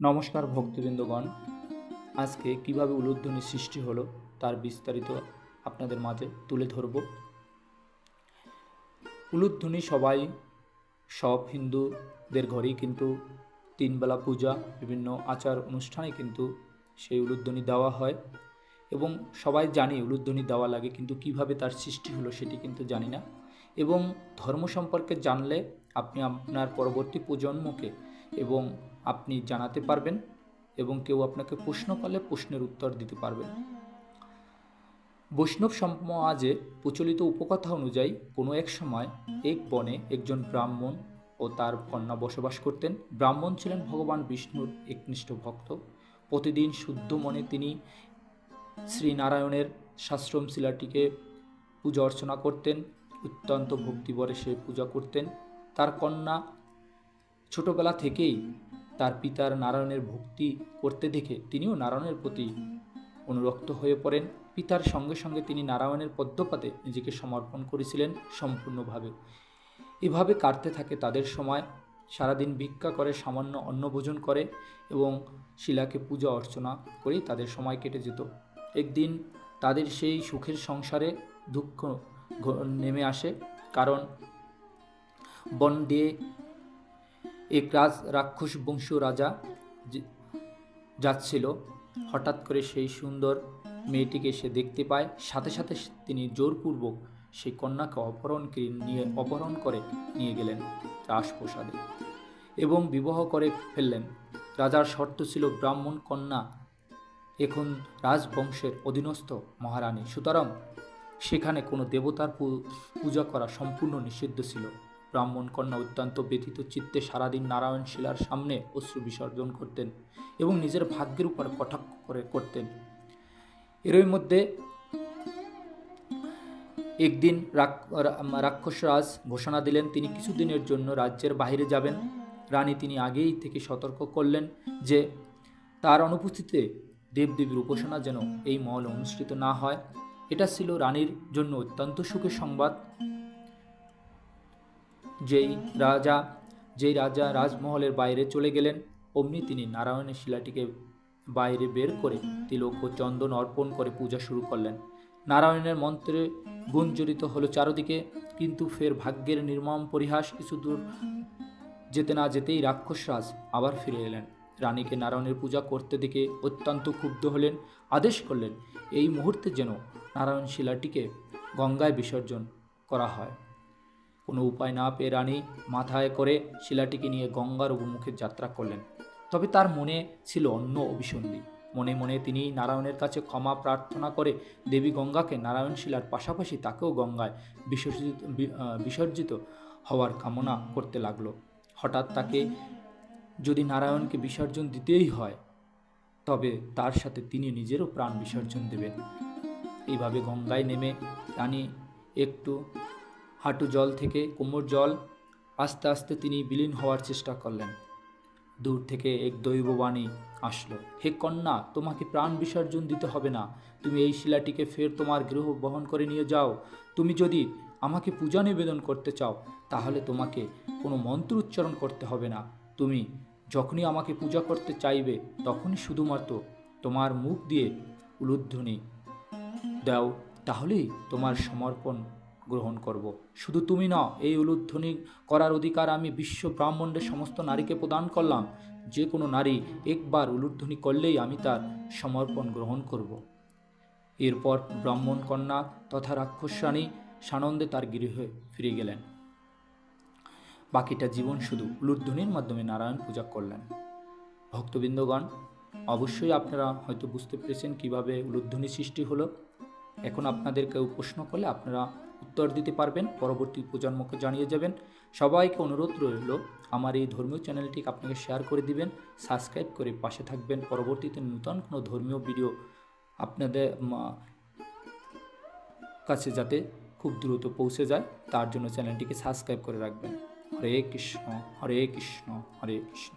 নমস্কার ভক্তবৃন্দগণ। আজকে কীভাবে উলুধ্বনি সৃষ্টি হলো তার বিস্তারিত আপনাদের মাঝে তুলে ধরব। উলুধ্বনি সবাই, সব হিন্দুদের ঘরেই কিন্তু তিনবেলা পূজা, বিভিন্ন আচার অনুষ্ঠানে কিন্তু সেই উলুধ্বনি দেওয়া হয় এবং সবাই জানি উলুধ্বনি দেওয়া লাগে কিন্তু কীভাবে তার সৃষ্টি হলো সেটি কিন্তু জানি না এবং ধর্ম সম্পর্কে জানলে আপনি আপনার পরবর্তী প্রজন্মকে এবং আপনি জানাতে পারবেন এবং কেউ আপনাকে প্রশ্ন করলে প্রশ্নের উত্তর দিতে পারবেন বৈষ্ণব সমাজে প্রচলিত উপকথা অনুযায়ী কোনো এক সময় এক বনে একজন ব্রাহ্মণ ও তার কন্যা বসবাস করতেন। ব্রাহ্মণ ছিলেন ভগবান বিষ্ণুর একনিষ্ঠ ভক্ত। প্রতিদিন শুদ্ধ মনে তিনি শ্রীনারায়ণের শাস্ত্রম শিলাটিকে পূজা অর্চনা করতেন, অত্যন্ত ভক্তিবরে সে পূজা করতেন। তার কন্যা ছোটবেলা থেকেই তার পিতার নারায়ণের ভক্তি করতে দেখে তিনিও নারায়ণের প্রতি অনুরক্ত হয়ে পড়েন। পিতার সঙ্গে সঙ্গে তিনি নারায়ণের পদ্মপাতে নিজেকে সমর্পণ করেছিলেন সম্পূর্ণভাবে। এভাবে কাটতে থাকে তাদের সময়। সারাদিন ভিক্ষা করে, সামান্য অন্নভোজন করে এবং শিলাকে পূজা অর্চনা করেই তাদের সময় কেটে যেত। একদিন তাদের সেই সুখের সংসারে দুঃখ নেমে আসে। কারণ বন দিয়ে এক রাজ রাক্ষস বংশ রাজা যাচ্ছিল। হঠাৎ করে সেই সুন্দর মেয়েটিকে সে দেখতে পায়। সাথে সাথে তিনি জোরপূর্বক সেই কন্যাকে অপহরণ নিয়ে অপহরণ করে নিয়ে গেলেন রাজপ্রসাদে এবং বিবাহ করে ফেললেন। রাজার শর্ত ছিল ব্রাহ্মণ কন্যা এখন রাজবংশের অধীনস্থ মহারানী। সুতরাং সেখানে কোনো দেবতার পূজা করা সম্পূর্ণ নিষিদ্ধ ছিল। ব্রাহ্মণ কন্যা অত্যন্ত ব্যথিত চিত্তে সারাদিন নারায়ণ শিলার সামনে অশ্রু বিসর্জন করতেন এবং নিজের ভাগ্যের উপর কটাক্ষ করে করতেন। এরই মধ্যে একদিন রাক্ষসরাজ ঘোষণা দিলেন, তিনি কিছুদিনের জন্য রাজ্যের বাইরে যাবেন। রানী তিনি আগেই থেকে সতর্ক করলেন যে, তার অনুপস্থিতিতে দেবদেবীর উপাসনা যেন এই মহলে অনুষ্ঠিত না হয়। এটা ছিল রানীর জন্য অত্যন্ত সুখের সংবাদ। যেই রাজা যেই রাজা রাজমহলের বাইরে চলে গেলেন, অমনি তিনি নারায়ণের শিলাটিকে বাইরে বের করে তিলক ও চন্দন অর্পণ করে পূজা শুরু করলেন। নারায়ণের মন্ত্রে গুঞ্জরিত হলো চারদিকে, কিন্তু ফের ভাগ্যের নির্মম পরিহাস কিছু দূর যেতে না যেতেই রাক্ষসরাজ আবার ফিরে এলেন। রানীকে নারায়ণের পূজা করতে দেখে অত্যন্ত ক্ষুব্ধ হলেন, আদেশ করলেন, এই মুহূর্তে যেন নারায়ণ শিলাটিকে গঙ্গায় বিসর্জন করা হয়। কোনো উপায় না পেয়ে রানী মাথায় করে শিলাটিকে নিয়ে গঙ্গার অভিমুখে যাত্রা করলেন। তবে তার মনে ছিল অন্য অভিসন্ধি। মনে মনে তিনি নারায়ণের কাছে ক্ষমা প্রার্থনা করে দেবী গঙ্গাকে নারায়ণ শিলার পাশাপাশি তাকেও গঙ্গায় বিসর্জিত বিসর্জিত হওয়ার কামনা করতে লাগল। হঠাৎ তাকে যদি নারায়ণকে বিসর্জন দিতেই হয়, তবে তার সাথে তিনি নিজেরও প্রাণ বিসর্জন দেবেন। এইভাবে গঙ্গায় নেমে রানী একটু হাঁটু জল থেকে কোমর জল, আস্তে আস্তে তিনি বিলীন হওয়ার চেষ্টা করলেন। দূর থেকে এক দৈববাণী আসলো, হে কন্যা, তোমাকে প্রাণ বিসর্জন দিতে হবে না। তুমি এই শিলাটিকে ফের তোমার গৃহ বহন করে নিয়ে যাও। তুমি যদি আমাকে পূজা নিবেদন করতে চাও, তাহলে তোমাকে কোনো মন্ত্র উচ্চারণ করতে হবে না। তুমি যখনই আমাকে পূজা করতে চাইবে, তখনই শুধুমাত্র তোমার মুখ দিয়ে উলুধ্বনি দাও। তাহলেই তোমার সমর্পণ গ্রহণ করব। শুধু তুমি না এই উলুধ্বনি করার অধিকার আমি বিশ্ব ব্রাহ্মণ্ডের সমস্ত নারীকে প্রদান করলাম। যে কোনো নারী একবার উলুধ্বনি করলেই আমি তার সমর্পণ গ্রহণ করব। এরপর ব্রাহ্মণ কন্যা তথা রাক্ষসানী সানন্দে তার গৃহে ফিরে গেলেন। বাকিটা জীবন শুধু উলুধ্বনির মাধ্যমে নারায়ণ পূজা করলেন। ভক্তবৃন্দগণ, অবশ্যই আপনারা হয়তো বুঝতে পেরেছেন কীভাবে উলুধ্বনি সৃষ্টি হলো। এখন আপনাদের কেউ প্রশ্ন করলে আপনারা উত্তর দিতে পারবেন, পরবর্তী প্রজন্মকে জানিয়ে যাবেন। সবাইকে অনুরোধ রইল, আমার এই ধর্মীয় চ্যানেলটি আপনাকে শেয়ার করে দিবেন, সাবস্ক্রাইব করে পাশে থাকবেন। পরবর্তীতে নূতন কোনো ধর্মীয় ভিডিও আপনাদের কাছে যাতে খুব দ্রুত পৌঁছে যায়, তার জন্য চ্যানেলটিকে সাবস্ক্রাইব করে রাখবেন। হরে কৃষ্ণ হরে কৃষ্ণ হরে কৃষ্ণ।